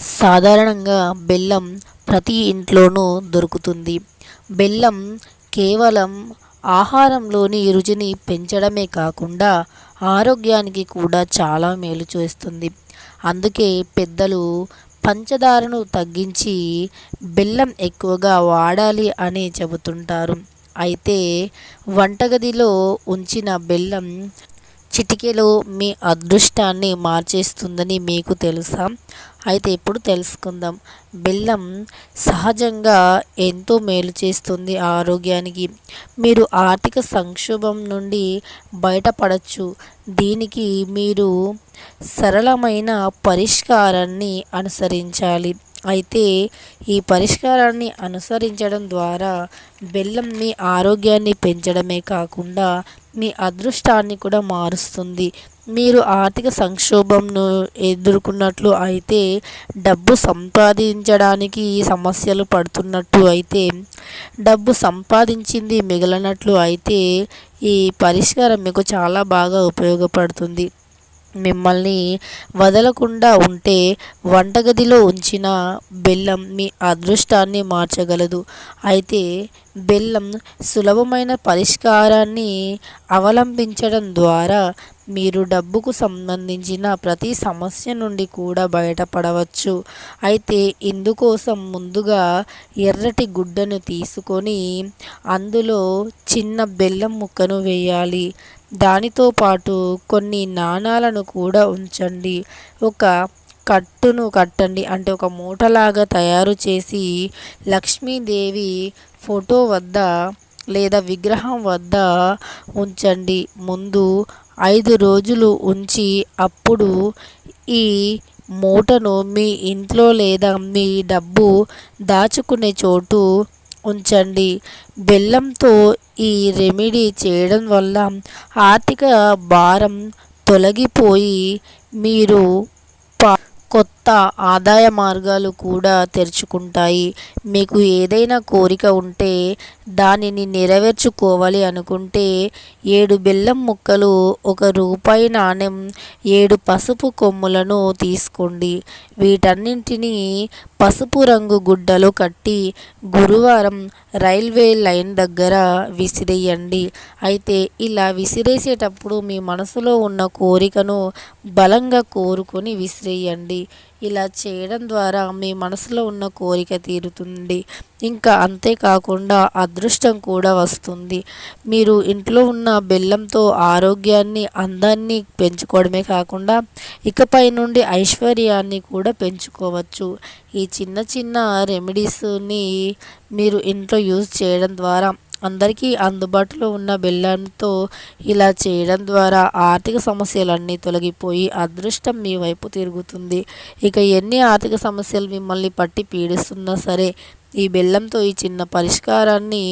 సాధారణంగా బెల్లం ప్రతి ఇంట్లోనూ దొరుకుతుంది. బెల్లం కేవలం ఆహారంలోని రుచిని పెంచడమే కాకుండా ఆరోగ్యానికి కూడా చాలా మేలు చేస్తుంది. అందుకే పెద్దలు పంచదారను తగ్గించి బెల్లం ఎక్కువగా వాడాలి అని చెబుతుంటారు. అయితే వంటగదిలో ఉంచిన బెల్లం చిటికెలో మీ అదృష్టాన్ని మార్చేస్తుందని మీకు తెలుసా? అయితే ఇప్పుడు తెలుసుకుందాం. బెల్లం సహజంగా ఎంతో మేలు చేస్తుంది ఆరోగ్యానికి. మీరు ఆర్థిక సంక్షోభం నుండి బయటపడచ్చు. దీనికి మీరు సరళమైన పరిష్కారాన్ని అనుసరించాలి. అయితే ఈ పరిష్కారాన్ని అనుసరించడం ద్వారా బెల్లం మీ ఆరోగ్యాన్ని పెంచడమే కాకుండా మీ అదృష్టాన్ని కూడా మారుస్తుంది. మీరు ఆర్థిక సంక్షోభంను ఎదుర్కొన్నట్లు అయితే డబ్బు సంపాదించడానికి సమస్యలు పడుతున్నట్టు అయితే డబ్బు సంపాదించింది మిగిలినట్లు అయితే ఈ పరిష్కారం మీకు చాలా బాగా ఉపయోగపడుతుంది. మిమ్మల్ని వదలకుండా ఉంటే వంటగదిలో ఉంచిన బెల్లం మీ అదృష్టాన్ని మార్చగలదు. అయితే బెల్లం సులభమైన పరిష్కారాన్ని అవలంబించడం ద్వారా మీరు డబ్బుకు సంబంధించిన ప్రతి సమస్య నుండి కూడా బయటపడవచ్చు. అయితే ఇందుకోసం ముందుగా ఎర్రటి గుడ్డను తీసుకొని అందులో చిన్న బెల్లం ముక్కను వేయాలి. దానితో పాటు కొన్ని నాణాలను కూడా ఉంచండి. ఒక కట్టును కట్టండి అంటే ఒక మూటలాగా తయారు చేసి లక్ష్మీదేవి ఫోటో వద్ద లేదా విగ్రహం వద్ద ఉంచండి. ముందు ఐదు రోజులు ఉంచి అప్పుడు ఈ మూటను మీ ఇంట్లో లేదా మీ డబ్బు దాచుకునే చోటు ఉంచండి. బెల్లంతో ఈ రెమెడీ చేయడం వల్ల ఆర్థిక భారం తొలగిపోయి మీరు కొత్త ఆదాయ మార్గాలు కూడా తెరుచుకుంటాయి. మీకు ఏదైనా కోరిక ఉంటే దానిని నెరవేర్చుకోవాలి అనుకుంటే ఏడు బెల్లం ముక్కలు ఒక రూపాయి నాణెం ఏడు పసుపు కొమ్ములను తీసుకోండి. వీటన్నింటినీ పసుపు రంగు గుడ్డలు కట్టి గురువారం రైల్వే లైన్ దగ్గర విసిరేయండి. అయితే ఇలా విసిరేసేటప్పుడు మీ మనసులో ఉన్న కోరికను బలంగా కోరుకొని విసిరేయండి. ఇలా చేయడం ద్వారా మీ మనసులో ఉన్న కోరిక తీరుతుంది. ఇంకా అంతేకాకుండా అదృష్టం కూడా వస్తుంది. మీరు ఇంట్లో ఉన్న బెల్లంతో ఆరోగ్యాన్ని అందాన్ని పెంచుకోవడమే కాకుండా ఇకపై నుండి ఐశ్వర్యాన్ని కూడా పెంచుకోవచ్చు. ఈ చిన్న చిన్న రెమెడీస్ని మీరు ఇంట్లో యూజ్ చేయడం ద్వారా అందరికీ అందుబాటులో ఉన్న బెల్లంతో ఇలా చేయడం ద్వారా ఆర్థిక సమస్యలన్నీ తొలగిపోయి అదృష్టం మీ వైపు తిరుగుతుంది. ఇక ఎన్ని ఆర్థిక సమస్యలు మిమ్మల్ని పట్టి పీడిస్తున్నా సరే ఈ బెల్లంతో ఈ చిన్న పరిష్కారాన్ని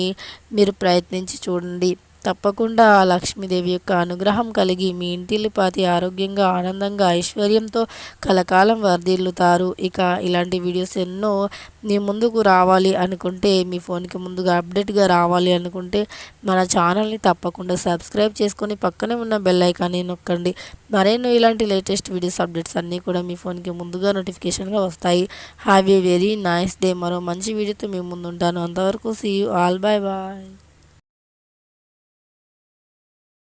మీరు ప్రయత్నించి చూడండి. తప్పకుండా ఆ లక్ష్మీదేవి యొక్క అనుగ్రహం కలిగి మీ ఇంటిల్లిపాతి ఆరోగ్యంగా ఆనందంగా ఐశ్వర్యంతో కలకాలం వర్ధిల్లుతారు. ఇక ఇలాంటి వీడియోస్ ఎన్నో మీ ముందుకు రావాలి అనుకుంటే మీ ఫోన్కి ముందుగా అప్డేట్గా రావాలి అనుకుంటే మన ఛానల్ని తప్పకుండా సబ్స్క్రైబ్ చేసుకొని పక్కనే ఉన్న బెల్ ఐకాన్ని నొక్కండి. మరెన్నో ఇలాంటి లేటెస్ట్ వీడియోస్ అప్డేట్స్ అన్నీ కూడా మీ ఫోన్కి ముందుగా నోటిఫికేషన్గా వస్తాయి. Have a very nice day. మరో మంచి వీడియోతో మీ ముందు ఉంటాను అంతవరకు see you all. Bye bye.